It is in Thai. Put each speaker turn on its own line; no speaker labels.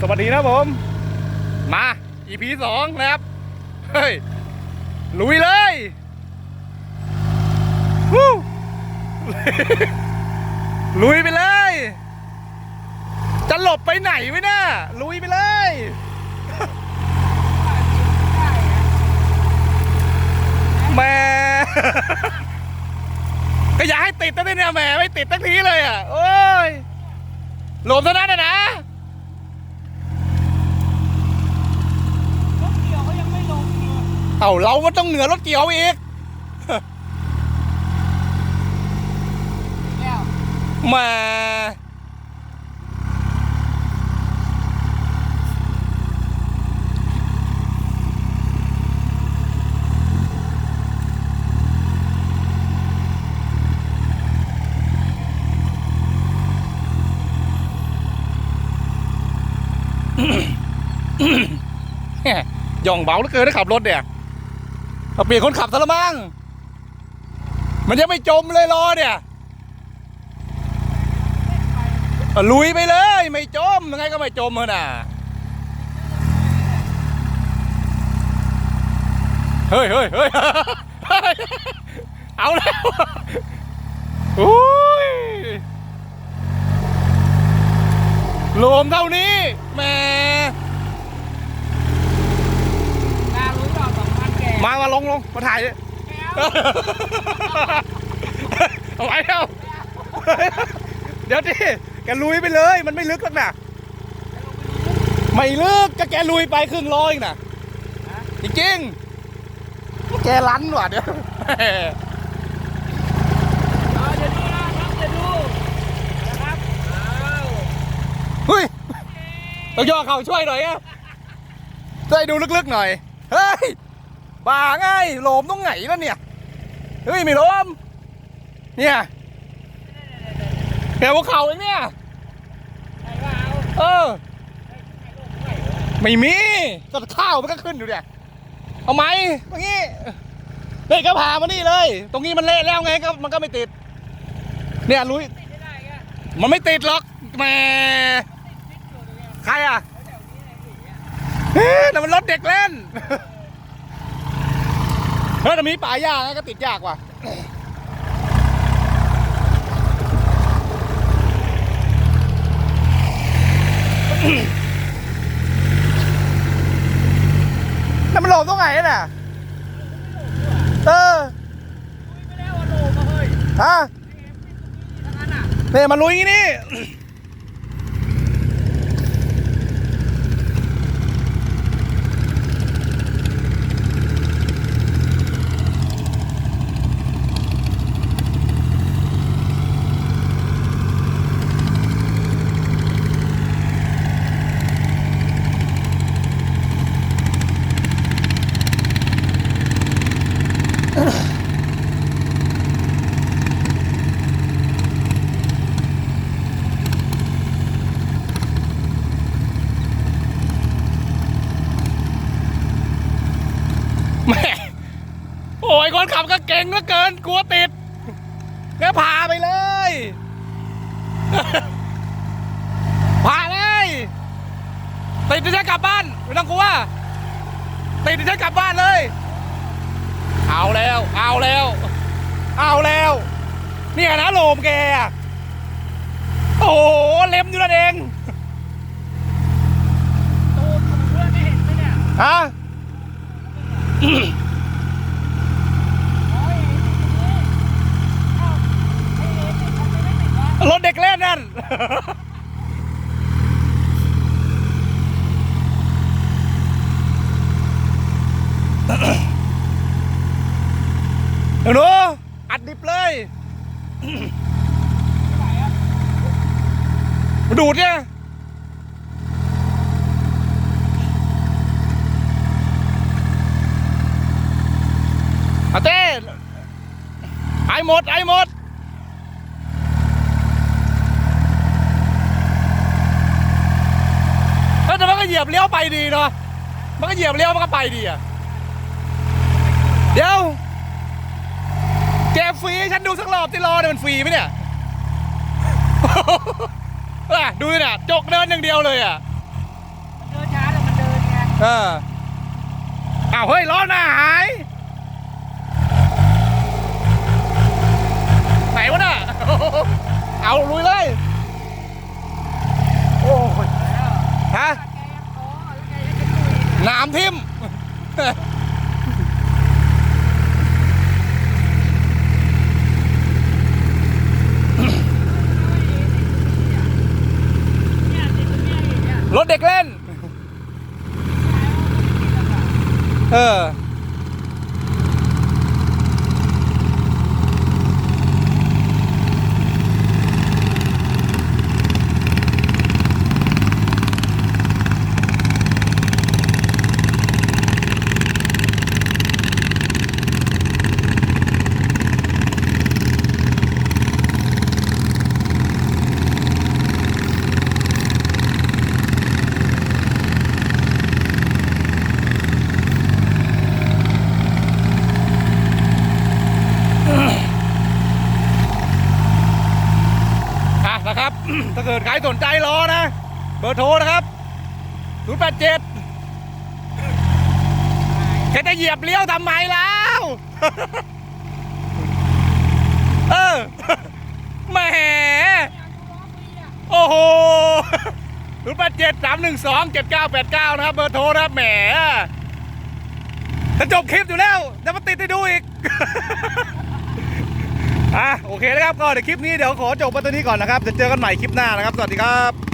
สวัสดีนะผม มา EP สองนะครับ เฮ้ย ลุยเลยวู้ลุยไปเลย จะหลบไปไหนไว้น่ะลุยไปเลยแม่ก็อย่าให้ติดนะเนี่ยแหม่ไม่ติดตั้งทีเลยอะ โอ้ยหลบเท่านั้นนะนะ
รถเกี่ยวเขายังไม่ลงเลย
เอาเราก็ต้องเหนือรถเกี่ยวอีกมาย่องเบาเหลือเกินนะขับรถเนี่ย เอาเปลี่ยนคนขับซะละมั้งมันยังไม่จมเลยรอเนี่ยลุยไปเลย ไม่จมยังไงก็ไม่จมเหรอน่ะเฮ้ยเฮ้ยเฮ้ยเอาแล้วโอ้ยรวมเท่านี้แม่
งานรู้ต่อสองพันแก่
มามาลงลงมาถ่ายดิเอาไว้เอาเดี๋ยวดิแกลุยไปเลย มันไม่ลึกหรอกนะไม่ลึกก็แกลุยไปครึ่งร้อยนะจริงๆแกลั้นว่ะเดี๋ยว
เอดเดียว
เฮ้ยต้องย่อเขาช่วยหน่อยอะช่วยดูลึกๆหน่อย เฮ้ย บ้าไงโหลมตรงไหนแล้วเนี่ย เฮ้ยไม่โลม เนี่ยแกวเขาเองเนี่ย
เอ
อ
ไม่
มีก็ข้าวมันก็ขึ้นอยู่เนี่ย เอาไหมตรงนี้เฮ้ยก็พามานี่เลย ตรงนี้มันเละแล้วไงก็มันก็ไม่ติด เนี่ยลุย
มั
นไม่ติดหรอกแม่ใครอะ
แถวนี้ไอ้หลีอะ
เฮ้ยแต่มันรถเด็กเล่น เฮ้ยแต่มีป่าหญ้าไงก็ติดยากว่ะแต่มันหลบตรงไหนน่ะ เออ
คุยไปแล้วว่าโลมาเฮ้ย
ฮะ
ไอ้เอ็มติดตรงนี้ทั้งนั้นอะ
เนี่ยมาลุยอย่างนี่ คนขับก็เก่งเหลือเกินกลัวติดก็พาไปเลยพาเลยติดดิฉันกลับบ้านไม่ต้องกลัวติดดิฉันกลับบ้านเลย เอาแล้ว เอาแล้ว เอาแล้ว เนี่ยนะโลมแกอะโอ้โหเล็มอยู่นั่นเอง
ตูดผมเพื่อนไม่เห็นไหมเนี่ย
ฮะ
โอ้ยไอ้ติดตรงนี้เอ้าไอ้เอ็มติดทำไมไม่ติดวะ
รถเด็กเล่ น เดี๋ยวหนูอัดดิบเลย
มา
ดูดเนี่ยอาเต้ไอหมด ไอหมด เฮ้ยแต่มันก็เหยียบเลี้ยวไปดีเนาะมันก็เหยียบเลี้ยวมันก็ไปดีอะเดี๋ยวแกฟรีให้ฉันดูสักรอบที่รอเนี่ยมันฟรีไหมเนี่ยอะดูสิเนี่ยจกเดินอย่างเดียวเลยอะเอออ้าวเฮ้ยล้อหน้าหายไหนวะน่ะเอาลุยเลยโอ้ยฮะ น้ำทิ่ม
ร
ถเด็กเล่น เออ นะครับ ถ้าเกิดใครสนใจรอนะ เบอร์โทรนะครับ 087แกจะเหยียบเลี้ยวทำไมแล้ว เออแหมโอ้โห087 312 7989นะครับ เบอร์โทรนะครับแหมจะจบคลิปอยู่แล้วจะมาติดให้ดูอีก อะโอเคนะครับก็เดี๋ยวคลิปนี้เดี๋ยวขอจบไปตัวนี้ก่อนนะครับจะเจอกันใหม่คลิปหน้านะครับ สวัสดีครับ